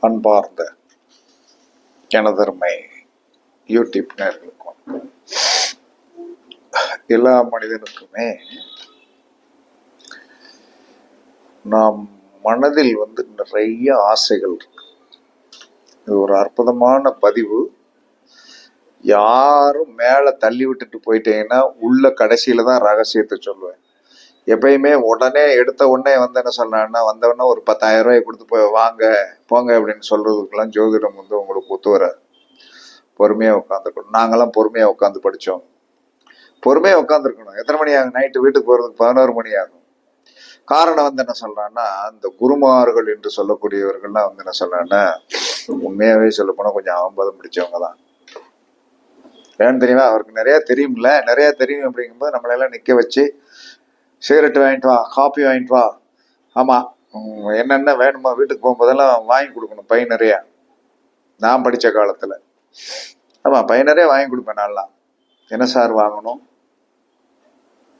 அன்பார்ந்த எனதருமை யூடியூப் நேர்களுக்கும் எல்லா மனிதனுக்குமே நாம் மனதில் வந்து நிறைய ஆசைகள் இருக்கு. இது ஒரு அற்புதமான பதிவு. யாரும் மேலே தள்ளி விட்டுட்டு போயிட்டீங்கன்னா உள்ள கடைசியில தான் ரகசியத்தை சொல்லுவேன். எப்பயுமே உடனே எடுத்த உடனே வந்து என்ன சொன்னான்னா வந்தவொடனே ஒரு பத்தாயிரம் ரூபாய் கொடுத்து போய் வாங்க போங்க அப்படின்னு சொல்றதுக்கெல்லாம் ஜோதிடம் வந்து உங்களுக்கு ஒத்து வராது. பொறுமையாக உட்காந்துருக்கணும் நாங்கெல்லாம் பொறுமையாக உட்காந்து படித்தோம் பொறுமையாக உட்காந்துருக்கணும் எத்தனை மணி ஆகும்? நைட்டு வீட்டுக்கு போகிறதுக்கு பதினோரு மணி ஆகும். காரணம் வந்து என்ன சொல்றான்னா இந்த குருமார்கள் என்று சொல்லக்கூடியவர்கள்லாம் வந்து என்ன சொல்கிறான்னா உண்மையாகவே சொல்லப்போனால் கொஞ்சம் அவம்பதம் பிடிச்சவங்க தான். ஏன்னு தெரியுமா? அவருக்கு நிறைய தெரியும்ல. நிறைய தெரியும் அப்படிங்கும்போது நம்மளெல்லாம் நிற்க வச்சு சிகரெட் வாங்கிட்டு வா காப்பி வாங்கிட்டு வா. ஆமாம் என்னென்ன வேணுமோ வீட்டுக்கு போகும்போதெல்லாம் வாங்கி கொடுக்கணும் பை நிறையா. நான் படித்த காலத்தில். ஆமாம் பை நிறையா வாங்கி கொடுப்பேன் நான்லாம் என்ன சார் வாங்கணும்?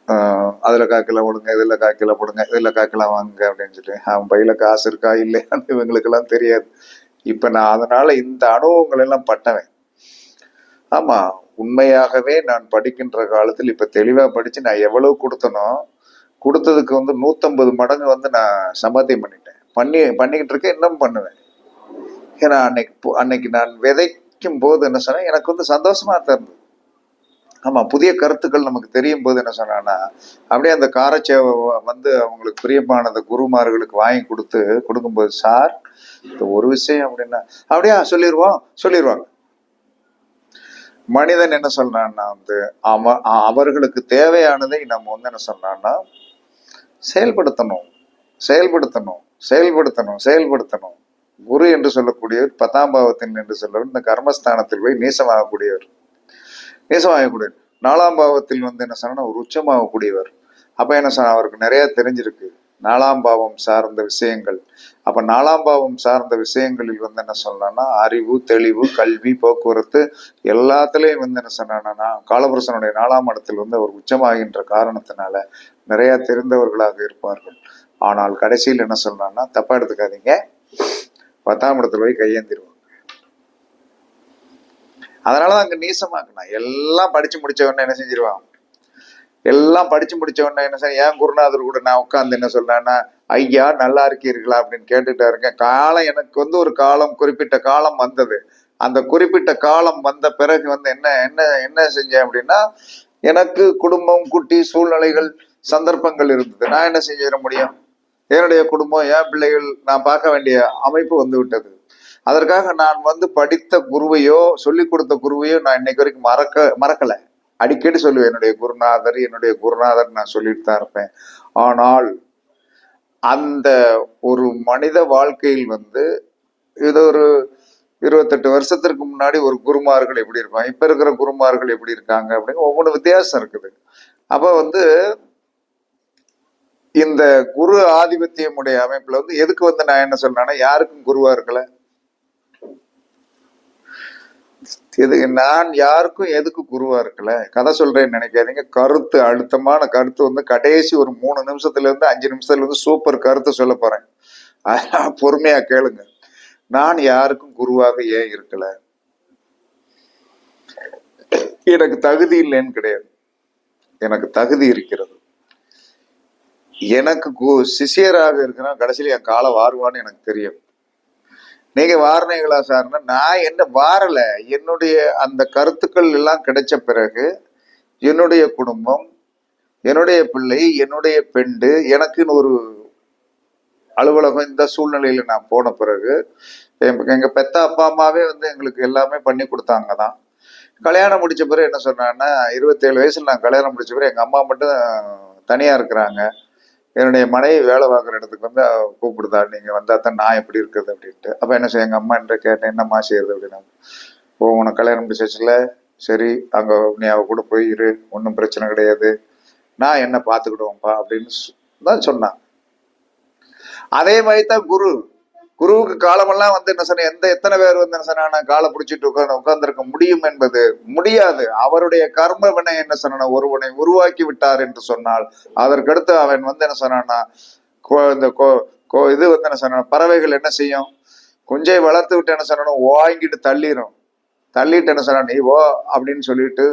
அதில் அதுல காக்கில போடுங்க இதில் காக்கில போடுங்க இதில் காக்கில வாங்குங்க அப்படின்னு சொல்லி. அவன் பையில காசு இருக்கா இல்லையான்னு இவங்களுக்கெல்லாம் தெரியாது. இப்போ நான் அதனால இந்த அனுபவங்கள் எல்லாம் பட்டவேன். ஆமாம் உண்மையாகவே நான் படிக்கின்ற காலத்தில் இப்போ தெளிவாக படித்து நான் எவ்வளவு கொடுத்தனோ கொடுத்ததுக்கு வந்து நூத்தம்பது மடங்கு வந்து நான் சம்பாத்தியம் பண்ணிட்டேன். பண்ணி பண்ணிக்கிட்டு இருக்கேன் இன்னும் பண்ணுவேன். ஏன்னா அன்னைக்கு அன்னைக்கு நான் விதைக்கும் போது என்ன சொன்னேன்? எனக்கு வந்து சந்தோஷமா தருது ஆமாம் ஆமா புதிய கருத்துக்கள் நமக்கு தெரியும் போது என்ன சொன்னான்னா அப்படியே அந்த காரச்சேவை வந்து அவங்களுக்கு பிரியமானத குருமார்களுக்கு வாங்கி கொடுத்து கொடுக்கும்போது சார் இந்த ஒரு விஷயம் அப்படின்னா அப்படியே சொல்லிடுவோம் சொல்லிடுவாங்க மனிதன் என்ன சொல்றான்னா வந்து அவ அவர்களுக்கு தேவையானதை நம்ம வந்து என்ன சொல்றான்னா செயல்படுத்தணும். செயல்படுத்தணும் செயல்படுத்தணும் செயல்படுத்தணும். குரு என்று சொல்லக்கூடியவர் பத்தாம் பாவத்தின் என்று சொல்லவர் இந்த கர்மஸ்தானத்தில் போய் நீசமாகக்கூடியவர். நீசமாகக்கூடியவர். நாலாம் பாவத்தில் வந்து என்ன சொன்னா ஒரு உச்சமாகக்கூடியவர். அப்ப என்ன சொன்ன அவருக்கு நிறைய தெரிஞ்சிருக்கு. நாலாம் பாவம் சார்ந்த விஷயங்கள். அப்ப நாலாம் பாவம் சார்ந்த விஷயங்களில் வந்து என்ன சொல்லணும்னா அறிவு தெளிவு கல்வி போக்குவரத்து எல்லாத்துலயும் வந்து என்ன சொன்னா காலபுருஷனுடைய நாலாம் இடத்தில் வந்து அவர் உச்சமாகின்ற காரணத்தினால நிறைய தெரிந்தவர்களாக இருப்பார்கள். ஆனால் கடைசியில் என்ன சொல்லணும்னா தப்பா எடுத்துக்காதீங்க. பத்தாம் இடத்துல போய் கையேந்திருவாங்க. அதனாலதான் அங்க நீசமாக்கணும் எல்லாம் படிச்சு முடிச்ச உடனே என்ன செஞ்சிருவான் எல்லாம் படிச்சு முடிச்ச உடனே என்ன செய்ய ஏன் குருநாதர் கூட நான் உட்காந்து என்ன சொன்னேன்னா ஐயா நல்லா இருக்கீர்களா? அப்படின்னு கேட்டுட்டா இருக்கேன் காலம் எனக்கு வந்து ஒரு காலம் குறிப்பிட்ட காலம் வந்தது. அந்த குறிப்பிட்ட காலம் வந்த பிறகு வந்து என்ன என்ன என்ன செஞ்சேன் அப்படின்னா எனக்கு குடும்பம் குட்டி சூழ்நிலைகள் சந்தர்ப்பங்கள் இருந்தது. நான் என்ன செஞ்சிட முடியும்? என்னுடைய குடும்பம் என் பிள்ளைகள் நான் பார்க்க வேண்டிய அமைப்பு வந்து விட்டது. அதற்காக நான் வந்து படித்த குருவையோ சொல்லிக் கொடுத்த குருவையோ நான் இன்னைக்கு வரைக்கும் மறக்க மறக்கலை. அடிக்கடி சொல்லுவேன் என்னுடைய குருநாதர் என்னுடைய குருநாதர் நான் சொல்லிட்டு தான் இருப்பேன். ஆனால் அந்த ஒரு மனித வாழ்க்கையில் வந்து இது ஒரு இருபத்தெட்டு வருஷத்திற்கு முன்னாடி ஒரு குருமார்கள் எப்படி இருப்பாங்க இப்போ இருக்கிற குருமார்கள் எப்படி இருக்காங்க அப்படின்னு ஒவ்வொன்று வித்தியாசம் இருக்குது. அப்போ வந்து இந்த குரு ஆதிபத்தியமுடைய அமைப்பில் வந்து எதுக்கு வந்து நான் என்ன சொன்னேன்னா யாருக்கும் குருவார்களை இது நான் யாருக்கும் எதுக்கு குருவா இருக்கல? கதை சொல்றேன்னு நினைக்காதீங்க. கருத்து அழுத்தமான கருத்து வந்து கடைசி ஒரு மூணு நிமிஷத்துல இருந்து அஞ்சு நிமிஷத்துல இருந்து சூப்பர் கருத்து சொல்ல போறேன். அதனால பொறுமையா கேளுங்க. நான் யாருக்கும் குருவாக ஏன் இருக்கல? எனக்கு தகுதி இல்லைன்னு கிடையாது. எனக்கு தகுதி இருக்கிறது. எனக்கு கு- சிஷ்யராக இருக்கிறான். கடைசியில் என் காலை வாருவான்னு எனக்கு தெரியும். நீங்க வாரணீங்களா சார்னா நான் என்ன வாரல. என்னுடைய அந்த கருத்துக்கள் எல்லாம் கிடைச்ச பிறகு என்னுடைய குடும்பம் என்னுடைய பிள்ளை என்னுடைய பெண்டு எனக்குன்னு ஒரு அலுவலகம் இந்த சூழ்நிலையில நான் போன பிறகு எங்க- எங்க பெத்த அப்பா அம்மாவே வந்து எங்களுக்கு எல்லாமே பண்ணி கொடுத்தாங்க தான். கல்யாணம் முடிச்ச பிறகு என்ன சொன்னான்னா இருபத்தேழு வயசுல நான் கல்யாணம் முடிச்ச பிறகு எங்க அம்மா மட்டும் தனியா இருக்கிறாங்க. என்னுடைய மனைவி வேலை பார்க்குற இடத்துக்கு வந்து கூப்பிடுதா? நீங்கள் வந்தால் தான் நான் எப்படி இருக்கிறது அப்படின்ட்டு. அப்போ என்ன செய்ய எங்கள் அம்மா என்ற கேட்டேன் என்னம்மா செய்யறது அப்படின்னா ஓ உனக்கு கல்யாணம் முடிச்சாச்சுல சரி அங்கே நீ அவ கூட போயிரு ஒன்றும் பிரச்சனை கிடையாது. நான் என்ன பார்த்துக்கிடுவோம்ப்பா அப்படின்னு சொ- தான் சொன்னான். அதே மாதிரி தான் குரு. குருவுக்கு காலமெல்லாம் வந்து என்ன சொன்ன எந்த எத்தனை பேர் வந்து என்ன சொன்னா காலை பிடிச்சிட்டு உட்காந்து உட்கார்ந்துருக்க முடியும் என்பது முடியாது. அவருடைய கர்ம வினை என்ன சொன்னா ஒருவனை உருவாக்கி விட்டார் என்று சொன்னால் அதற்கடுத்து அவன் வந்து என்ன சொன்னான்னா கோ- இந்த கோ கோ இது வந்து என்ன சொன்ன பறவைகள் என்ன செய்யும்? குஞ்சை வளர்த்து விட்டு என்ன சொல்லணும் வாங்கிட்டு தள்ளிடும் தள்ளிட்டு என்ன சொன்னா நீ ஓ அப்படின்னு சொல்லிட்டு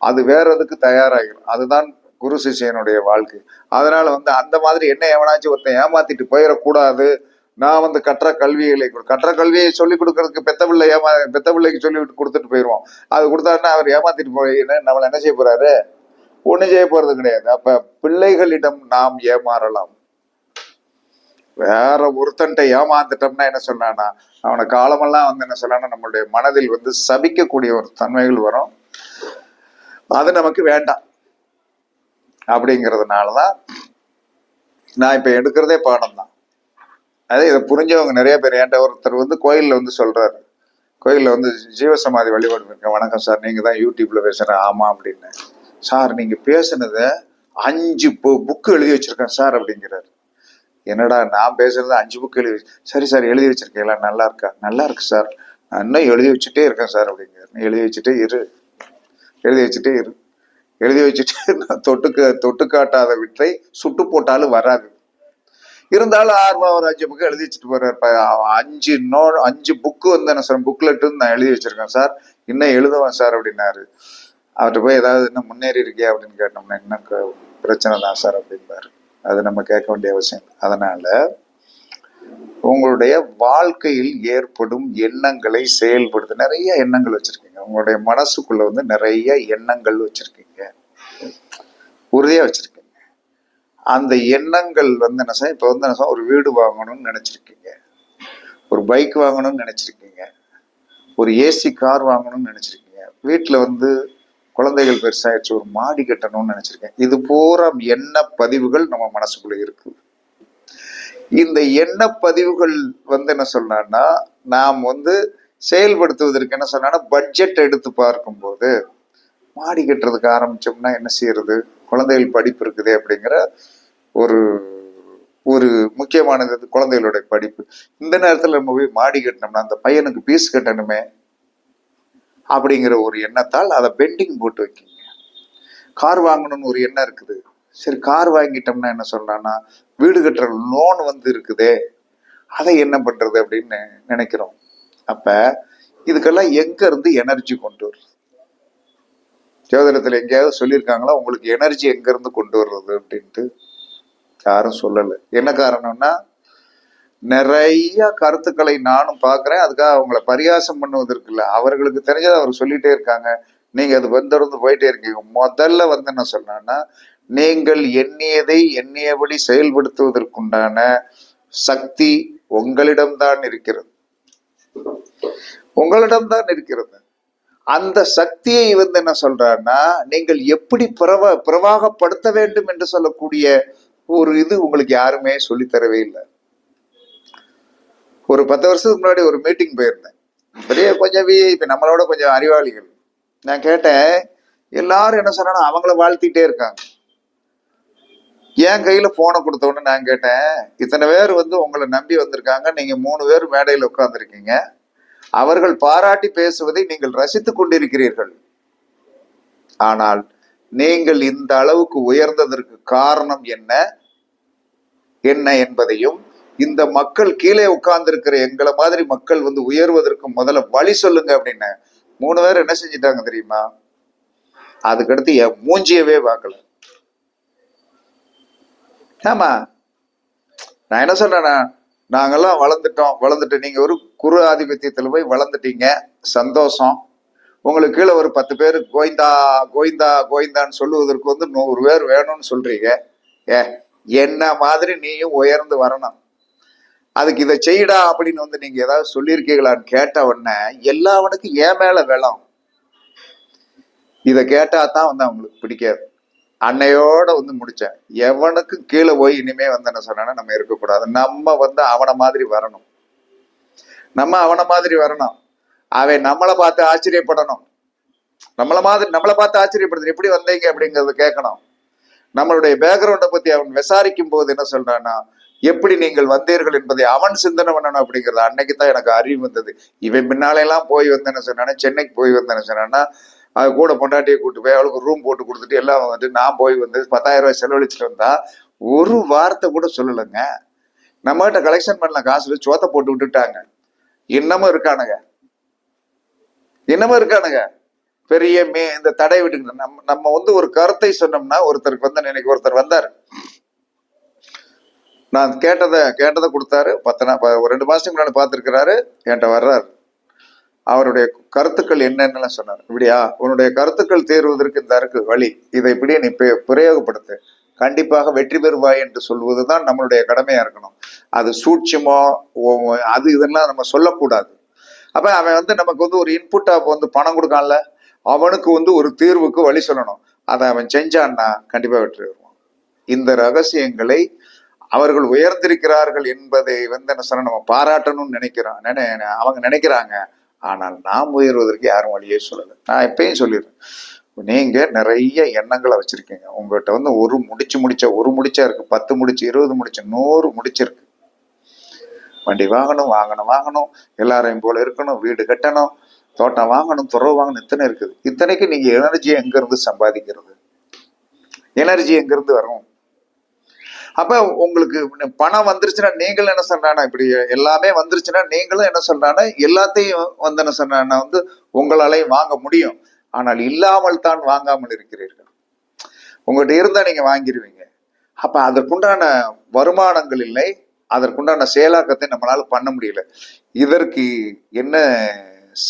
அது வேற எதுக்கு தயாராகிடும் அதுதான் குரு சிஷியனுடைய வாழ்க்கை. அதனால வந்து அந்த மாதிரி என்ன எவனாச்சும் ஒருத்தன் ஏமாத்திட்டு போயிடக்கூடாது நான் வந்து கற்ற கல்விகளை கற்ற கல்வியை சொல்லிக் கொடுக்கறதுக்கு பெத்த பிள்ளை ஏமா பெத்த பிள்ளைக்கு சொல்லி விட்டு கொடுத்துட்டு போயிடுவோம் அது கொடுத்தாருன்னா அவர் ஏமாத்திட்டு போய் என்ன- நம்மளை என்ன செய்ய போறாரு? ஒன்றும் செய்ய போறது கிடையாது. அப்ப பிள்ளைகளிடம் நாம் ஏமாறலாம். வேற ஒருத்தன்ட்ட ஏமாந்துட்டோம்னா என்ன சொன்னானா அவனை காலமெல்லாம் வந்து என்ன சொன்னானா நம்மளுடைய மனதில் வந்து சபிக்கக்கூடிய ஒரு தன்மைகள் வரும். அது நமக்கு வேண்டாம். அப்படிங்கிறதுனாலதான் நான் இப்ப எடுக்கிறதே பாடம் தான் அதே இதை புரிஞ்சவங்க நிறைய பேர். என்கிட்ட ஒருத்தர் வந்து கோயிலில் வந்து சொல்கிறாரு கோயிலில் வந்து ஜீவசமாதி வழிபாடு இருக்கேன் வணக்கம் சார் நீங்கள் தான் யூடியூப்பில் பேசுகிறேன் ஆமாம் அப்படின்னு. சார் நீங்கள் பேசுனதை அஞ்சு புக்கு எழுதி வச்சுருக்கேன் சார் அப்படிங்கிறாரு. என்னடா நான் பேசுறது அஞ்சு புக் எழுதி வச்சு- சரி சார் எழுதி வச்சிருக்கீங்களா நல்லா இருக்கா? நல்லா இருக்கு சார். நான் இன்னும் எழுதி வச்சுட்டே இருக்கேன் சார் அப்படிங்கிறார். நீ எழுதி வச்சுட்டே இரு. எழுதி வச்சுட்டே இரு. எழுதி வச்சுட்டு நான் தொட்டுக்க தொட்டு காட்டாத விற்றை சுட்டு போட்டாலும் வராது. இருந்தாலும் ஆர் ஒரு புக்கு எழுதி வச்சுட்டு போறாரு. அஞ்சு நோ அஞ்சு புக்கு வந்து என்ன சார் புக்லெட்டு நான் எழுதி வச்சிருக்கேன் சார். இன்னும் எழுதுவேன் சார் அப்படின்னாரு. அவர்கிட்ட போய் ஏதாவது இன்னும் முன்னேறி இருக்கியா அப்படின்னு கேட்டோம்னா இன்னும் பிரச்சனை தான் சார் அப்படின்பாரு அது நம்ம கேட்க வேண்டிய அவசியம் அதனால உங்களுடைய வாழ்க்கையில் ஏற்படும் எண்ணங்களை செயல்படுத்த நிறைய எண்ணங்கள் வச்சிருக்கீங்க. உங்களுடைய மனசுக்குள்ள வந்து நிறைய எண்ணங்கள் வச்சிருக்கீங்க. உறுதியா வச்சிருக்கீங்க. அந்த எண்ணங்கள் வந்து என்ன சார் இப்போ வந்து என்ன சார் ஒரு வீடு வாங்கணும்னு நினச்சிருக்கீங்க. ஒரு பைக் வாங்கணும்னு நினச்சிருக்கீங்க. ஒரு ஏசி கார் வாங்கணும்னு நினச்சிருக்கீங்க. வீட்டில் வந்து குழந்தைகள் பெருசாகிடுச்சு ஒரு மாடி கட்டணும்னு நினச்சிருக்கேன். இது பூரா எண்ண பதிவுகள் நம்ம மனசுக்குள்ளே இருக்குது இந்த எண்ண பதிவுகள் வந்து என்ன சொன்னான்னா நாம் வந்து செயல்படுத்துவதற்கு என்ன சொன்னா பட்ஜெட் எடுத்து பார்க்கும்போது மாடி கட்டுறதுக்கு ஆரம்பிச்சோம்னா என்ன செய்யறது? குழந்தைகள் படிப்பு இருக்குதே அப்படிங்கிற ஒரு ஒரு முக்கியமானது குழந்தைகளுடைய படிப்பு. இந்த நேரத்தில் நம்ம போய் மாடி கட்டினோம்னா அந்த பையனுக்கு பீஸ் கட்டணுமே அப்படிங்கிற ஒரு எண்ணத்தால் அதை பெண்டிங் போட்டு வைக்கிங்க. கார் வாங்கணும்னு ஒரு எண்ணம் இருக்குது. சரி கார் வாங்கிட்டோம்னா என்ன சொல்றான்னா வீடு கட்டுற லோன் வந்து இருக்குதே அதை என்ன பண்றது அப்படின்னு நினைக்கிறோம். அப்ப இதுக்கெல்லாம் எங்க இருந்து எனர்ஜி கொண்டு வருது? ஜோதிடத்தில் எங்கேயாவது சொல்லியிருக்காங்களா? உங்களுக்கு எனர்ஜி எங்கேருந்து கொண்டு வர்றது அப்படின்ட்டு? யாரும் சொல்லலை. என்ன காரணம்னா நிறைய கருத்துக்களை நானும் பார்க்குறேன். அதுக்காக அவங்கள பரிகாசம் பண்ணுவதற்கு இல்லை அவர்களுக்கு தெரிஞ்சதை அவர் சொல்லிகிட்டே இருக்காங்க. நீங்கள் அது வந்திருந்து போயிட்டே இருக்கீங்க. முதல்ல வந்து என்ன சொன்னான்னா நீங்கள் எண்ணியதை எண்ணியபடி செயல்படுத்துவதற்குண்டான சக்தி உங்களிடம்தான் இருக்கிறது. உங்களிடம்தான் இருக்கிறது. அந்த சக்தியை வந்து என்ன சொல்றாருன்னா நீங்கள் எப்படி பிரவ பிரவாகப்படுத்த வேண்டும் என்று சொல்லக்கூடிய ஒரு இது உங்களுக்கு யாருமே சொல்லித் தரவே இல்லை. ஒரு பத்து வருஷத்துக்கு முன்னாடி ஒரு மீட்டிங் போயிருந்தேன். பெரிய கொஞ்சம் விஐபி நம்மளோட கொஞ்சம் அறிவாளிகள். நான் கேட்டேன் எல்லாரும் என்ன சொன்னா அவங்கள வாழ்த்திட்டே இருக்காங்க. என் கையில போனை கொடுத்த நான் கேட்டேன் இத்தனை பேர் வந்து உங்களை நம்பி வந்திருக்காங்க நீங்க மூணு பேர் மேடையில் உட்காந்துருக்கீங்க அவர்கள் பாராட்டி பேசுவதை நீங்கள் ரசித்துக் கொண்டிருக்கிறீர்கள். ஆனால் நீங்கள் இந்த அளவுக்கு உயர்ந்ததற்கு காரணம் என்ன? என்ன என்பதையும் இந்த மக்கள் கீழே உட்கார்ந்திருக்கிற எங்களை மாதிரி மக்கள் வந்து உயர்வதற்கு முதல்ல வழி சொல்லுங்க அப்படின்னு. மூணு பேர் என்ன செஞ்சிட்டாங்க தெரியுமா? அதுக்கடுத்து என் மூஞ்சியவே பார்க்கல. ஆமா. நான் என்ன சொன்னேன்னா நாங்கெல்லாம் வளர்ந்துட்டோம். வளர்ந்துட்டு நீங்க ஒரு குரு ஆதிபத்தியத்தில் போய் வளர்ந்துட்டீங்க. சந்தோஷம். உங்களுக்கு கீழே ஒரு பத்து பேர் கோவிந்தா கோவிந்தா கோவிந்தான்னு சொல்லுவதற்கு வந்து நூறு பேர் வேணும்னு சொல்றீங்க. ஏ என்ன மாதிரி நீயும் உயர்ந்து வரணும். அதுக்கு இதை செய்யடா அப்படின்னு வந்து நீங்க ஏதாவது சொல்லியிருக்கீங்களான்னு கேட்ட உடனே எல்லாவனுக்கும் ஏன் மேல வெள்ளம் இதை கேட்டா தான் வந்து அவங்களுக்கு பிடிக்காது. அன்னையோட வந்து முடிச்சேன். எவனுக்கும் கீழே போய் இனிமே வந்து என்ன சொன்னா நம்ம இருக்கக்கூடாது. நம்ம வந்து அவனை மாதிரி வரணும். நம்ம அவனை மாதிரி வரணும். அவன் நம்மளை பார்த்து ஆச்சரியப்படணும். நம்மளை மாதிரி நம்மளை பார்த்து ஆச்சரியப்படுது எப்படி வந்தீங்க அப்படிங்கறத கேட்கணும். நம்மளுடைய பேக்ரவுண்டை பத்தி அவன் விசாரிக்கும் போது என்ன சொல்றான்னா எப்படி நீங்கள் வந்தீர்கள் என்பதை அவன் சிந்தனை பண்ணணும் அப்படிங்கிறது அன்னைக்கு தான் எனக்கு அறிவு வந்தது. இவன் பின்னாலெல்லாம் போய் வந்தேன்னு என்ன சொன்னானா சென்னைக்கு போய் வந்தேன்னு சொன்னான்னா அது கூட பொண்டாட்டியை கூட்டு போய் அவளுக்கு ரூம் போட்டு கொடுத்துட்டு எல்லாம் வந்துட்டு நான் போய் வந்து பத்தாயிரம் ரூபாய் செலவழிச்சிட்டு வந்தா ஒரு வார்த்தை கூட சொல்லலைங்க. நம்மகிட்ட கலெக்ஷன் பண்ணல காசு சோத்தை போட்டு விட்டுட்டாங்க. இன்னமும் இருக்கானுங்க. இன்னமும் இருக்கானுங்க. பெரிய மே இந்த தடை விட்டு நம்ம நம்ம வந்து ஒரு கருத்தை சொன்னோம்னா ஒருத்தருக்கு வந்து இன்னைக்கு ஒருத்தர் வந்தார். நான் கேட்டதை கேட்டதை கொடுத்தாரு. பத்து நாள் ஒரு ரெண்டு மாசத்துக்கு முன்னாடி பார்த்துருக்கிறாரு. என்கிட்ட வர்றாரு. அவருடைய கருத்துக்கள் என்னென்னலாம் சொன்னார். இப்படியா? உன்னுடைய கருத்துக்கள் தேர்வதற்கு இந்த இருக்கு வழி. இதை இப்படியே நீ பிரயோகப்படுத்து. கண்டிப்பாக வெற்றி பெறுவாய் என்று சொல்வதுதான் நம்மளுடைய கடமையா இருக்கணும். அது சூட்சமோ அது இதெல்லாம் நம்ம சொல்லக்கூடாது. அப்ப அவன் வந்து நமக்கு வந்து ஒரு இன்புட்டா வந்து பணம் கொடுக்கான்ல அவனுக்கு வந்து ஒரு தீர்வுக்கு வழி சொல்லணும். அதை அவன் செஞ்சான்னா கண்டிப்பா வெற்றி பெறுவான். இந்த ரகசியங்களை அவர்கள் உயர்ந்திருக்கிறார்கள் என்பதை வந்து என்ன சொன்னா நம்ம பாராட்டணும்னு நினைக்கிறோம். நினை அவங்க நினைக்கிறாங்க. ஆனால் நாம் உயர்வதற்கு யாரும் வழியே சொல்லலை. நான் எப்பயும் சொல்லிடுறேன். நீங்க நிறைய எண்ணங்களை வச்சிருக்கீங்க. உங்கள்கிட்ட வந்து ஒரு முடிச்சு முடிச்ச ஒரு முடிச்சா இருக்கு. பத்து முடிச்சு இருபது முடிச்சு நூறு முடிச்சிருக்கு வண்டி வாங்கணும் வாங்கணும் வாங்கணும். எல்லாரையும் போல இருக்கணும் வீடு கட்டணும் தோட்டம் வாங்கணும் துறவு வாங்கணும் இத்தனை இருக்குது. இத்தனைக்கு நீங்க எனர்ஜி எங்க இருந்து சம்பாதிக்கிறது? எனர்ஜி எங்க இருந்து வரும்? அப்ப உங்களுக்கு பணம் வந்துருச்சுன்னா நீங்களும் என்ன சொல்றானா இப்படி எல்லாமே வந்துருச்சுன்னா நீங்களும் என்ன சொல்றானா எல்லாத்தையும் வந்து என்ன சொல்றானா வந்து உங்களாலையும் வாங்க முடியும். ஆனால் இல்லாமல் தான் வாங்காமல் இருக்கிறீர்கள். உங்கள்கிட்ட இருந்தால் நீங்கள் வாங்கிடுவீங்க அப்போ அதற்குண்டான வருமானங்கள் இல்லை அதற்குண்டான செயலாக்கத்தை நம்மளால் பண்ண முடியல. இதற்கு என்ன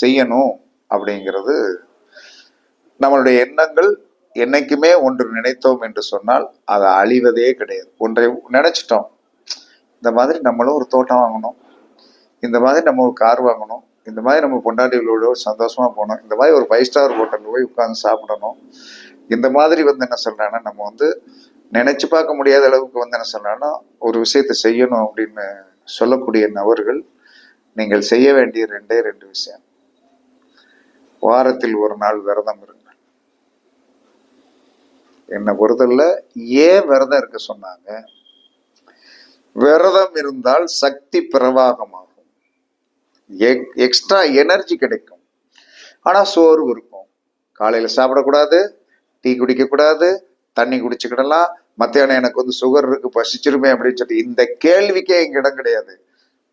செய்யணும் அப்படிங்கிறது நம்மளுடைய எண்ணங்கள் என்னைக்குமே ஒன்று நினைத்தோம் என்று சொன்னால் அதை அழிவதே கிடையாது. ஒன்றை நினைச்சிட்டோம். இந்த மாதிரி நம்மளும் ஒரு தோட்டம் வாங்கணும். இந்த மாதிரி நம்ம ஒரு கார் வாங்கணும். இந்த மாதிரி நம்ம பொண்டாட்டிகளோட சந்தோஷமா போகணும். இந்த மாதிரி ஒரு ஃபைவ் ஸ்டார் ஹோட்டலில் போய் உட்காந்து சாப்பிடணும். இந்த மாதிரி வந்து என்ன சொல்றாங்கன்னா நம்ம வந்து நினைச்சு பார்க்க முடியாத அளவுக்கு வந்து என்ன சொல்றாங்கன்னா ஒரு விஷயத்தை செய்யணும் அப்படின்னு சொல்லக்கூடிய நபர்கள் நீங்கள் செய்ய வேண்டிய ரெண்டே ரெண்டு விஷயம். வாரத்தில் ஒரு நாள் விரதம் இருங்க என்னை பொறுத்தல ஏன் விரதம் இருக்க சொன்னாங்க? விரதம் இருந்தால் சக்தி பிரவாகமாகும். எக்ஸ்ட்ரா எனர்ஜி கிடைக்கும். ஆனால் சோர்வு இருக்கும். காலையில் சாப்பிடக்கூடாது டீ குடிக்கக்கூடாது தண்ணி குடிச்சுக்கிடலாம். மத்தியானம் எனக்கு வந்து சுகர் இருக்கு பசிச்சிருமே அப்படின்னு சொல்லி இந்த கேள்விக்கே இங்க இடம் கிடையாது.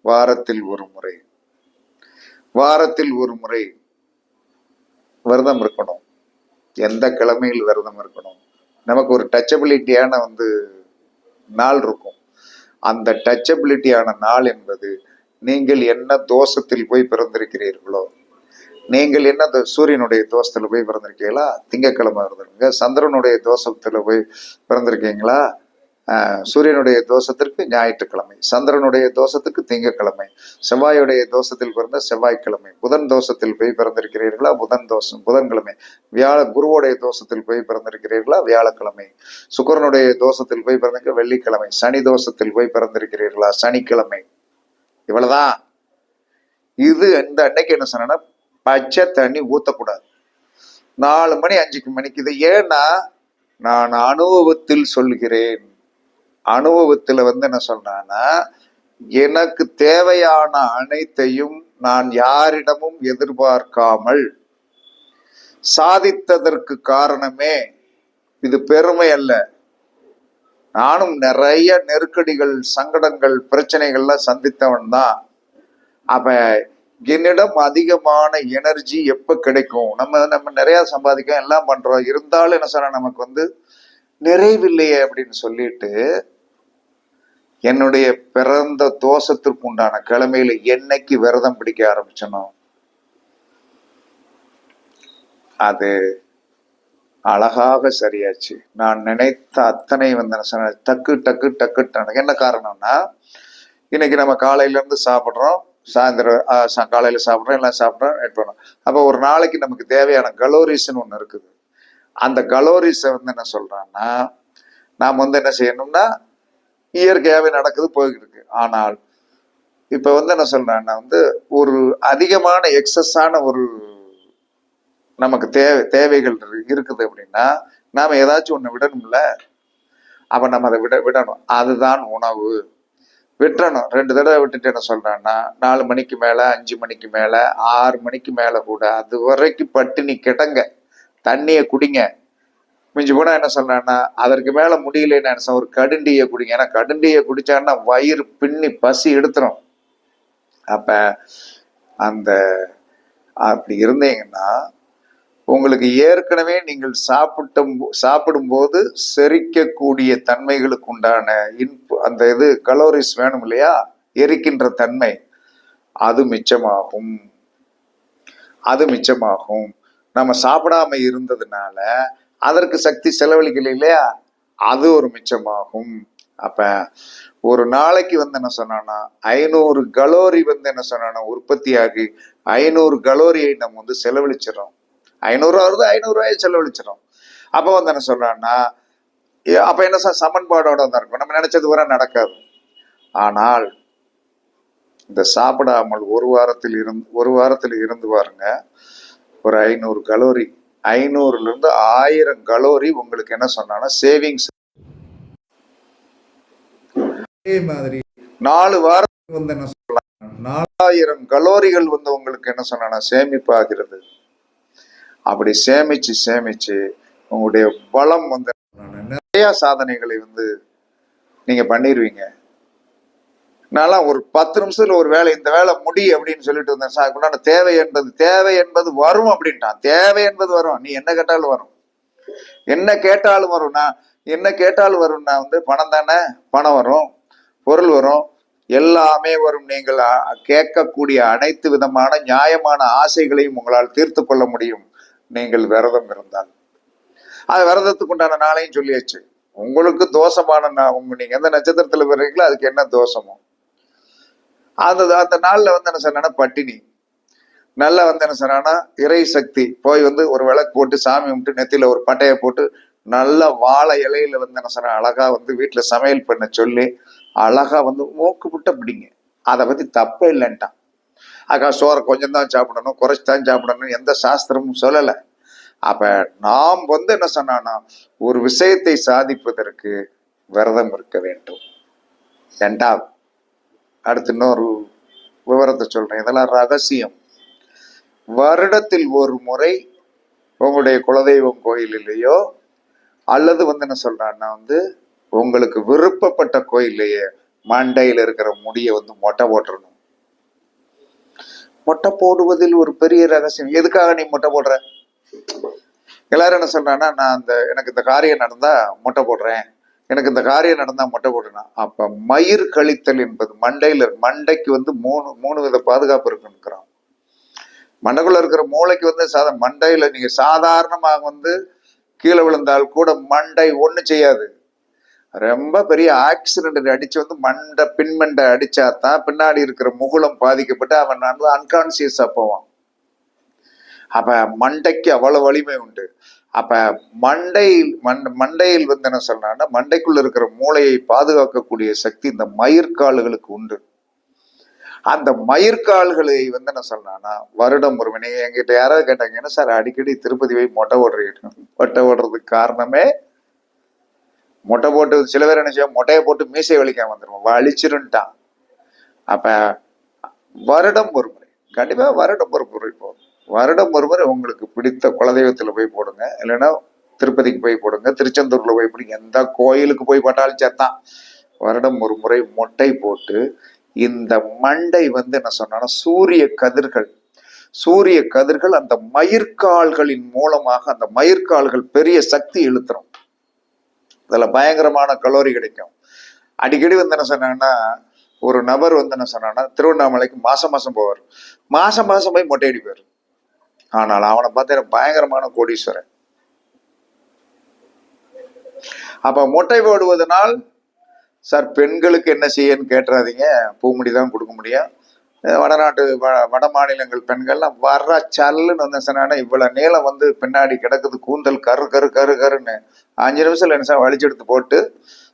வாரத்தில் ஒரு முறை. வாரத்தில் ஒரு முறை விரதம் இருக்கணும். எந்த கிழமையில் விரதம் இருக்கணும்? நமக்கு ஒரு டச்சபிலிட்டியான வந்து நாள் இருக்கும். அந்த டச்சபிலிட்டியான நாள் என்பது நீங்கள் என்ன தோஷத்தில் போய் பிறந்திருக்கிறீர்களோ நீங்கள் என்ன தோ- சூரியனுடைய தோஷத்தில் போய் பிறந்திருக்கீங்களா? திங்கக்கிழமை இருந்திருங்க சந்திரனுடைய தோஷத்தில் போய் பிறந்திருக்கீங்களா? சூரியனுடைய தோஷத்திற்கு ஞாயிற்றுக்கிழமை சந்திரனுடைய தோஷத்துக்கு திங்கட்கிழமை செவ்வாயுடைய தோஷத்தில் பிறந்த செவ்வாய்க்கிழமை புதன் தோஷத்தில் போய் பிறந்திருக்கிறீர்களா? புதன் தோஷம் புதன்கிழமை. வியாழ குருவோடைய தோஷத்தில் போய் பிறந்திருக்கிறீர்களா? வியாழக்கிழமை. சுக்கரனுடைய தோஷத்தில் போய் பிறந்திருக்க வெள்ளிக்கிழமை சனி தோஷத்தில் போய் பிறந்திருக்கிறீர்களா? சனிக்கிழமை. இவ்வளவுதான் இது இந்த அன்னைக்கு என்ன சொன்னா பச்சை தண்ணி ஊத்தக்கூடாது. நாலு மணி அஞ்சு மணிக்கு. இது ஏன்னா நான் அனுபவத்தில் சொல்கிறேன். அனுபவத்துல வந்து என்ன சொல்றேன்னா எனக்கு தேவையான அனைத்தையும் நான் யாரிடமும் எதிர்பார்க்காமல் சாதித்ததற்கு காரணமே இது பெருமை அல்ல. நானும் நிறைய நெருக்கடிகள் சங்கடங்கள் பிரச்சனைகள்லாம் சந்தித்தவன் தான். அப்ப என்னிடம் அதிகமான எனர்ஜி எப்ப கிடைக்கும்? நம்ம நம்ம நிறைய சம்பாதிக்கோம் எல்லாம் பண்றோம். இருந்தாலும் என்ன சொல்ற நமக்கு வந்து நிறைவில்லையே அப்படின்னு சொல்லிட்டு என்னுடைய பிறந்த தோஷத்திற்கு உண்டான கிழமையில என்னைக்கு விரதம் பிடிக்க ஆரம்பிச்சனோ? அது அழகாக சரியாச்சு. நான் நினைத்த அத்தனை வந்து என்ன சொன்ன டக்கு டக்கு டக்கு டக்கு என்ன காரணம்னா இன்னைக்கு நம்ம காலையிலேருந்து சாப்பிட்றோம் சாயந்தரம் காலையில் சாப்பிட்றோம் எல்லாம் சாப்பிட்றோம் எட் பண்ணோம் அப்போ ஒரு நாளைக்கு நமக்கு தேவையான கலோரிஸ்ன்னு ஒன்று இருக்குது. அந்த கலோரிஸை வந்து என்ன சொல்கிறான்னா நாம் வந்து என்ன செய்யணும்னா இயற்கையாகவே நடக்குது போய்கிட்டு இருக்கு. ஆனால் இப்போ வந்து என்ன சொல்கிறேன்னா வந்து ஒரு அதிகமான எக்ஸஸான ஒரு நமக்கு தேவை தேவைகள் இரு- இருக்குது அப்படின்னா நாம ஏதாச்சும் ஒன்று விடணும்ல? அப்ப நம்ம அதை விட விடணும். அதுதான் உணவு. விட்டுறணும். ரெண்டு தடவை விட்டுட்டு என்ன சொல்றேன்னா நாலு மணிக்கு மேல அஞ்சு மணிக்கு மேல ஆறு மணிக்கு மேல கூட அது வரைக்கும் பட்டினி கிடங்க. தண்ணியை குடிங்க. மிஞ்சி போனா என்ன சொல்றேன்னா அதற்கு மேல முடியலன்னு என்ன ஒரு கடுண்டியை குடிங்க. ஏன்னா கடுண்டியை குடிச்சான்னா வயிறு பின்னி பசி எடுத்துரும். அப்ப அந்த அப்படி இருந்தீங்கன்னா உங்களுக்கு ஏற்கனவே நீங்கள் சாப்பிட்ட சாப்பிடும்போது செரிக்கக்கூடிய தன்மைகளுக்கு உண்டான இன்பு அந்த இது கலோரிஸ் வேணும் இல்லையா? எரிக்கின்ற தன்மை. அது மிச்சமாகும். அது மிச்சமாகும். நம்ம சாப்பிடாம இருந்ததுனால அதற்கு சக்தி செலவழிக்கல இல்லையா? அது ஒரு மிச்சமாகும். அப்ப ஒரு நாளைக்கு வந்து என்ன சொன்னோன்னா ஐநூறு கலோரி வந்து என்ன சொன்னான்னா உற்பத்தி ஆகி ஐநூறு கலோரியை நம்ம வந்து செலவழிச்சிடறோம். ஐநூறு வருது ஐநூறுரூவாயை செலவழிச்சிடும் அப்போ வந்து என்ன சொல்கிறான்னா அப்போ அப்ப என்ன சார் சமன்பாடோட தான் இருக்கும் நம்ம நினைச்சது வர நடக்காது. ஆனால் இந்த சாப்பிடாமல் ஒரு வாரத்தில் இருந்து ஒரு வாரத்தில் இருந்து பாருங்க ஒரு ஐநூறு கலோரி ஐநூறுல இருந்து ஆயிரம் கலோரி உங்களுக்கு என்ன சொன்னான்னா சேவிங்ஸ் அதே மாதிரி நாலு வாரம் வந்து என்ன சொல்லலாம் நாலாயிரம் கலோரிகள் வந்து உங்களுக்கு என்ன சொன்னா சேமிப்பாகிறது. அப்படி சேமிச்சு சேமிச்சு உங்களுடைய பலம் வந்து நிறையா நிறைய சாதனைகளை வந்து நீங்க பண்ணிடுவீங்க நான்லாம் ஒரு பத்து நிமிஷத்துல ஒரு வேலை இந்த வேலை முடி அப்படின்னு சொல்லிட்டு வந்தேன். சார் உண்டான தேவை என்பது தேவை என்பது வரும் அப்படின்ட்டான். தேவை என்பது வரும். நீ என்ன கேட்டாலும் வரும். என்ன கேட்டாலும் வரும். நான் என்ன கேட்டாலும் வரும். நான் வந்து பணம் தானே? பணம் வரும். பொருள் வரும். எல்லாமே வரும். நீங்கள் கேட்கக்கூடிய அனைத்து விதமான நியாயமான ஆசைகளையும் உங்களால் தீர்த்து கொள்ள முடியும். நீங்கள் விரதம் இருந்தால். அது விரதத்துக்கு உண்டான நாளையும் சொல்லியாச்சு. உங்களுக்கு தோஷமான நா- உங்க நீங்க எந்த நட்சத்திரத்துல வர்றீங்களோ அதுக்கு என்ன தோஷமோ. அந்த அந்த நாள்ல வந்து என்ன சொன்னா பட்டினி. நல்லா வந்து என்ன சொன்னா இறை சக்தி போய் வந்து ஒரு விளக்கு போட்டு சாமி கும்பிட்டு நெத்தியில ஒரு பட்டையை போட்டு நல்ல வாழை இலையில வந்து என்ன சொன்னா அழகா வந்து வீட்டுல சமையல் பண்ண சொல்லி அழகா வந்து மூக்கு புட்ட பிடிங்க. அதை பத்தி தப்பே இல்லைன்ட்டான். அக்கா சோறை கொஞ்சம் தான் சாப்பிடணும் குறைச்சி தான் சாப்பிடணும் எந்த சாஸ்திரமும் சொல்லலை. அப்ப நாம் வந்து என்ன சொன்னான்னா ஒரு விஷயத்தை சாதிப்பதற்கு விரதம் இருக்க வேண்டும். ரெண்டாவது அடுத்து இன்னொரு விவரத்தை சொல்றேன். இதெல்லாம் ரகசியம். வருடத்தில் ஒரு முறை உங்களுடைய குலதெய்வம் கோயிலிலேயோ அல்லது வந்து என்ன சொல்றான்னா வந்து உங்களுக்கு விருப்பப்பட்ட கோயிலையே மண்டையில் இருக்கிற முடியை வந்து மொட்டை போட்டுறணும். மொட்டை போடுவதில் ஒரு பெரிய ரகசியம். எதுக்காக நீ மொட்டை போடுற? எல்லாரும் என்ன சொல்றாங்கன்னா நான் அந்த எனக்கு இந்த காரியம் நடந்தா மொட்டை போடுறேன். எனக்கு இந்த காரியம் நடந்தா மொட்டை போடுறேன் அப்ப மயிர் கழித்தல் என்பது மண்டையில மண்டைக்கு வந்து மூணு மூணு வித பாதுகாப்பு இருக்குன்னுக்கிறான் மண்டைக்குள்ள இருக்கிற மூளைக்கு வந்து சாதா மண்டையில நீங்க சாதாரணமாக வந்து கீழே விழுந்தால் கூட மண்டை ஒண்ணு செய்யாது. ரொம்ப பெரிய ஆக்சிடென்ட் அடிச்சு வந்து மண்டை பின்மண்டை அடிச்சா தான் பின்னாடி இருக்கிற முகுளம் பாதிக்கப்பட்டு அவன் நான் அன்கான்சியஸா போவான். அப்ப மண்டைக்கு அவ்வளவு வலிமை உண்டு. அப்ப மண்டையில் மண் மண்டையில் வந்து என்ன சொல்றான்னா மண்டைக்குள்ள இருக்கிற மூளையை பாதுகாக்கக்கூடிய சக்தி இந்த மயிர்கால்களுக்கு உண்டு. அந்த மயிர்கால்களை வந்து என்ன சொல்றான்னா வருடம் ஒரு மணி என்கிட்ட யாராவது கேட்டாங்க என்ன சார் அடிக்கடி திருப்பதி போய் மொட்டை ஓடுறீங்க. மொட்டை ஓடுறதுக்கு காரணமே மொட்டை போட்டு சில பேர் என்ன செய்வோம் மொட்டையை போட்டு மீசை வலிக்காம வந்துருவோம் வலிச்சிருன்ட்டான் அப்ப வருடம் ஒரு முறை. கண்டிப்பா வருடம் ஒரு முறை போதும் வருடம் ஒரு முறை உங்களுக்கு பிடித்த குலதெய்வத்துல போய் போடுங்க. இல்லைன்னா திருப்பதிக்கு போய் போடுங்க திருச்செந்தூர்ல போய் போடுங்க எந்த கோயிலுக்கு போய் போட்டாலும் சேர்த்தான் வருடம் ஒரு முறை மொட்டை போட்டு இந்த மண்டை வந்து என்ன சொன்னா சூரிய கதிர்கள். சூரிய கதிர்கள் அந்த மயிர்கால்களின் மூலமாக அந்த மயிர்கால்கள் பெரிய சக்தி இழுத்துரும். அதில் பயங்கரமான கலோரி கிடைக்கும். அடிக்கடி வந்து என்ன சொன்னாங்கன்னா ஒரு நபர் வந்து என்ன சொன்னான்னா திருவண்ணாமலைக்கு மாசம் மாசம் போவார். மாசம் மாசம் போய் மொட்டை அடிப்பார் ஆனால் அவனை பார்த்தா பயங்கரமான கோடீஸ்வரன். அப்ப மொட்டை போடுவதனால் சார் பெண்களுக்கு என்ன செய்யன்னு கேட்டுறாதீங்க. பூமுடி தான் கொடுக்க முடியும். வடநாட்டு வ வட மாநிலங்கள் பெண்கள்லாம் வர்ற சல்லுன்னு வந்து இவ்வளோ நீளம் வந்து பின்னாடி கிடக்குது கூந்தல் கரு கரு கரு கருன்னு. அஞ்சு நிமிஷம் என்ன வலிச்செடுத்து போட்டு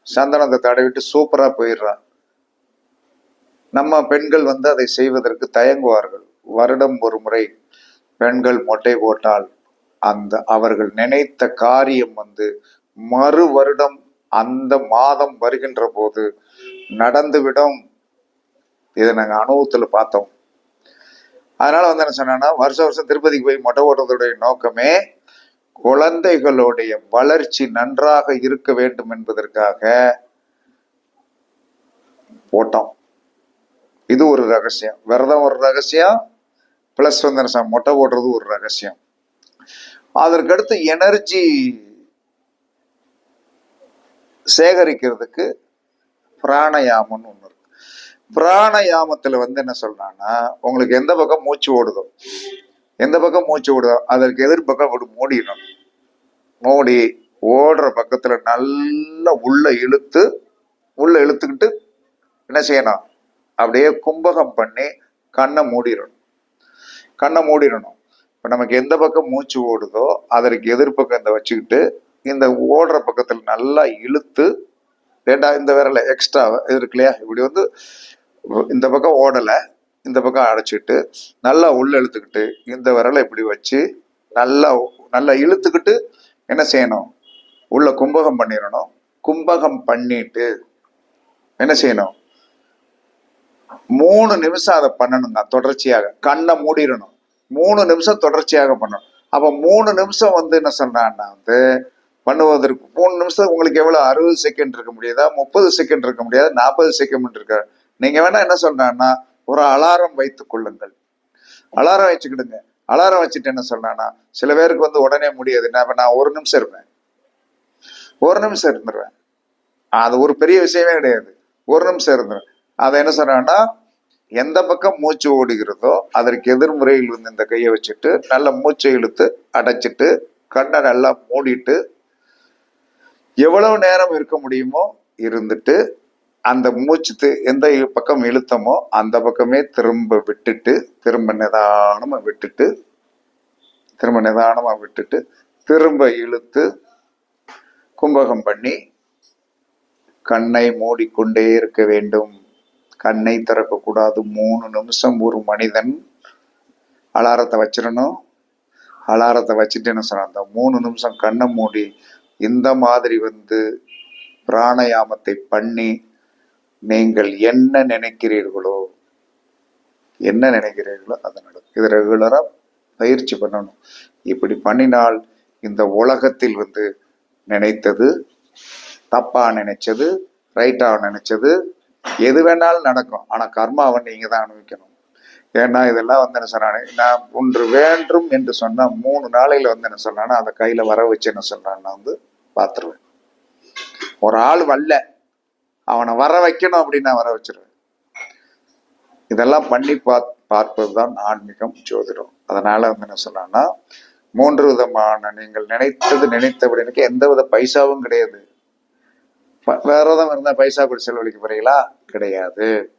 சந்தனத்தை தடவிட்டு சூப்பராக போயிடுறான். நம்ம பெண்கள் வந்து அதை செய்வதற்கு தயங்குவார்கள். வருடம் ஒரு முறை பெண்கள் மொட்டை போட்டால் அந்த அவர்கள் நினைத்த காரியம் வந்து மறு வருடம் அந்த மாதம் வருகின்ற போது நடந்துவிடும். இதை நாங்கள் அனுபவத்தில் பார்த்தோம். அதனால் வந்து என்ன சொன்னா வருஷம் வருஷம் திருப்பதிக்கு போய் மொட்டை ஓடுறதுடைய நோக்கமே குழந்தைகளுடைய வளர்ச்சி நன்றாக இருக்க வேண்டும் என்பதற்காக போட்டோம் இது ஒரு ரகசியம். விரதம் ஒரு ரகசியம்? ப்ளஸ் வந்து என்ன மொட்டை போடுறது ஒரு ரகசியம். அதற்கடுத்து எனர்ஜி சேகரிக்கிறதுக்கு பிராணயாமம்னு ஒன்று இருக்கு. பிராணயாமத்துல வந்து என்ன சொல்றான்னா உங்களுக்கு எந்த பக்கம் மூச்சு ஓடுதோ எந்த பக்கம் மூச்சு ஓடுதோ அதற்கு எதிர்பக்கம் அப்படி மூடிடணும் மூடி ஓடுற பக்கத்துல நல்லா உள்ள இழுத்து உள்ள இழுத்துக்கிட்டு என்ன செய்யணும்? அப்படியே கும்பகம் பண்ணி கண்ணை மூடிடணும். கண்ணை மூடிடணும். இப்போ நமக்கு எந்த பக்கம் மூச்சு ஓடுதோ அதற்கு எதிர்பக்கம் இந்த வச்சுக்கிட்டு இந்த ஓடுற பக்கத்தில் நல்லா இழுத்து ஏண்டா இந்த விரல எக்ஸ்ட்ரா இருக்கு இல்லையா? இப்படி வந்து இந்த பக்கம் ஓடலை இந்த பக்கம் அடைச்சிட்டு நல்லா உள்ள இழுத்துக்கிட்டு இந்த விரலை இப்படி வச்சு நல்லா நல்லா இழுத்துக்கிட்டு என்ன செய்யணும்? உள்ள கும்பகம் பண்ணிடணும். கும்பகம் பண்ணிட்டு என்ன செய்யணும்? மூணு நிமிஷம் அதை பண்ணணுங்க தொடர்ச்சியாக. கண்ணை மூடிடணும். மூணு நிமிஷம் தொடர்ச்சியாக பண்ணணும். அப்ப மூணு நிமிஷம் வந்து என்ன சொல்றான்னா வந்து பண்ணுவதற்கு மூணு நிமிஷம் உங்களுக்கு எவ்வளவு? அறுபது செகண்ட் இருக்க முடியாதா? முப்பது செகண்ட் இருக்க முடியாது? நாற்பது செகண்ட் இருக்க நீங்க வேணா என்ன சொல்றான்னா ஒரு அலாரம் வைத்துக் கொள்ளுங்கள். அலாரம் வச்சுக்கிடுங்க. அலாரம் வச்சுட்டு என்ன சொல்றான்னா சில பேருக்கு வந்து உடனே முடியாது. நான் நான் ஒரு நிமிஷம் இருப்பேன். ஒரு நிமிஷம் இருந்துருவேன். அது ஒரு பெரிய விஷயமே கிடையாது. ஒரு நிமிஷம் இருந்துருவேன். அதை என்ன சொல்றான்னா எந்த பக்கம் மூச்சு ஓடுகிறதோ அதற்கு எதிர்முறையில் வந்து இந்த கையை வச்சுட்டு நல்ல மூச்சை இழுத்து அடைச்சிட்டு கண்ணை நல்லா மூடிட்டு எவ்வளவு நேரம் இருக்க முடியுமோ இருந்துட்டு அந்த மூச்சு எந்த பக்கம் இழுத்தமோ அந்த பக்கமே திரும்ப விட்டுட்டு திரும்ப நிதானமாக விட்டுட்டு திரும்ப நிதானமாக விட்டுட்டு திரும்ப இழுத்து கும்பகம் பண்ணி கண்ணை மூடிக்கொண்டே இருக்க வேண்டும். கண்ணை திறக்கக்கூடாது. மூணு நிமிஷம் ஒரு மனிதன் அலாரத்தை வச்சிடணும். அலாரத்தை வச்சுட்டு என்ன சொன்ன அந்த மூணு நிமிஷம் கண்ணை மூடி இந்த மாதிரி வந்து பிராணயாமத்தை பண்ணி நீங்கள் என்ன நினைக்கிறீர்களோ என்ன நினைக்கிறீர்களோ அது நடக்கும் இது ரெகுலரா பயிற்சி பண்ணணும். இப்படி பண்ணினால் இந்த உலகத்தில் வந்து நினைத்தது தப்பா நினைச்சது ரைட்டா நினைச்சது எது வேணாலும் நடக்கும். ஆனா கர்மாவை நீங்க தான் அனுபவிக்கணும். ஏன்னா இதெல்லாம் வந்து என்ன சொல்றானே நான் ஒன்று வேண்டும் என்று சொன்னா மூணு நாளையில வந்து என்ன சொல்றானா அந்த கையில வர வச்சு என்ன சொல்றான்னா வந்து பாத்துருவேன் ஒரு ஆள் வரல. அவனை வர வைக்கணும் அப்படின்னு நான் வர வச்சிருவேன். இதெல்லாம் பண்ணி பாத் பார்ப்பதுதான் ஆன்மீகம் ஜோதிடம். அதனால வந்து என்ன சொன்னான்னா மூன்று விதமான நீங்கள் நினைத்தது நினைத்தபடி எனக்கு எந்த வித பைசாவும் கிடையாது. வேற எதாவது இருந்தா பைசா கூட செலவழிக்க போறீங்களா? கிடையாது.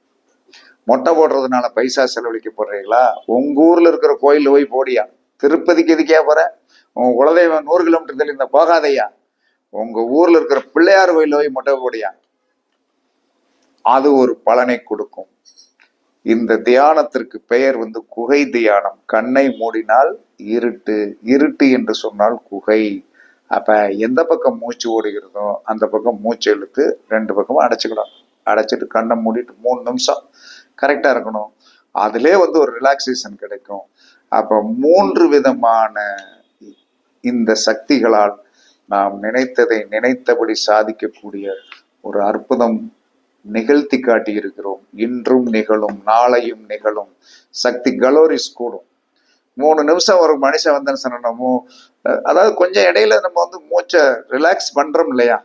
மொட்டை போடுறதுனால பைசா செலவழிக்க போடுறீங்களா உங்க ஊர்ல இருக்கிற கோயில் போய் போடியா? திருப்பதிக்கு எதுக்கே போற? உங்க குலதெய்வம் நூறு கிலோமீட்டர் தள்ளி இருந்தா போகாதையா? உங்க ஊர்ல இருக்கிற பிள்ளையார் கோயில் போய் மொட்டை போடியா? அது ஒரு பலனை கொடுக்கும். இந்த தியானத்திற்கு பெயர் வந்து குகை தியானம். கண்ணை மூடினால் இருட்டு இருட்டு என்று சொன்னால் குகை. அப்ப எந்த பக்கம் மூச்சு ஓடுகிறதோ அந்த பக்கம் மூச்சு இழுத்து ரெண்டு பக்கமும் அடைச்சிக்கலாம். அடைச்சிட்டு கண்ணை மூடிட்டு மூணு நிமிஷம் கரெக்டா இருக்கணும். அதிலே வந்து ஒரு ரிலாக்ஸேஷன் கிடைக்கும். அப்ப மூன்று விதமான இந்த சக்திகளால் நாம் நினைத்ததை நினைத்தபடி சாதிக்கக்கூடிய ஒரு அற்புதம் நிகழ்த்தி காட்டியிருக்கிறோம். இன்றும் நிகழும் நாளையும் நிகழும். சக்தி கலோரிஸ் கூடும். மூணு நிமிஷம் ஒரு மனுஷன் வந்து சொன்னமோ அதாவது கொஞ்சம் இடையில நம்ம வந்து மூச்சை ரிலாக்ஸ் பண்றோம் இல்லையா?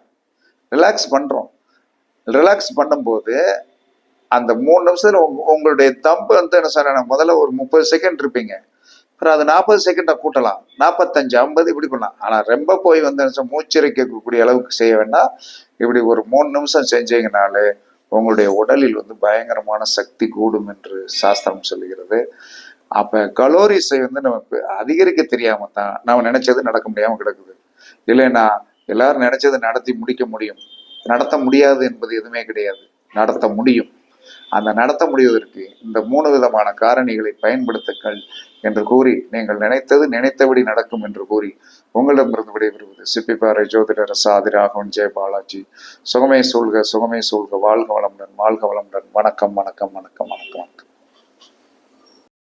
ரிலாக்ஸ் பண்றோம். ரிலாக்ஸ் பண்ணும்போது அந்த மூணு நிமிஷத்துல உங்களுடைய தம்பு வந்து என்ன சொன்ன முதல்ல ஒரு முப்பது செகண்ட் இருப்பீங்க. அப்புறம் அது நாற்பது செகண்டை கூட்டலாம். நாற்பத்தஞ்சு ஐம்பது இப்படி பண்ணலாம். ஆனால் ரொம்ப போய் வந்து என்ன மூச்சிறைக்கக்கூடிய அளவுக்கு செய்ய வேண்டாம். இப்படி ஒரு மூணு நிமிஷம் செஞ்சீங்கனாலே உங்களுடைய உடலில் வந்து பயங்கரமான சக்தி கூடும் என்று சாஸ்திரம் சொல்லுகிறது. அப்ப கலோரிஸை வந்து நமக்கு அதிகரிக்க தெரியாம தான் நம்ம நினைச்சது நடக்க முடியாமல் கிடக்குது. இல்லைன்னா எல்லாரும் நினைச்சது நடத்தி முடிக்க முடியும். நடத்த முடியாது என்பது எதுவுமே கிடையாது. நடத்த முடியும். அந்த நடத்த முடிவதற்கு இந்த மூணு விதமான காரணிகளை பயன்படுத்துங்கள் என்று கூறி நீங்கள் நினைத்தது நினைத்தபடி நடக்கும் என்று கூறி உங்களிடமிருந்து விடைபெறுவது சிப்பிப்பாறை ஜோதிடர் சாதி ராகவன் ஜெய பாலாஜி. சுகமே சூழ்க சுகமே சூழ்க. வாழ்க வளமுடன் வாழ்க வளமுடன். வணக்கம் வணக்கம் வணக்கம் வணக்கம் வணக்கம்.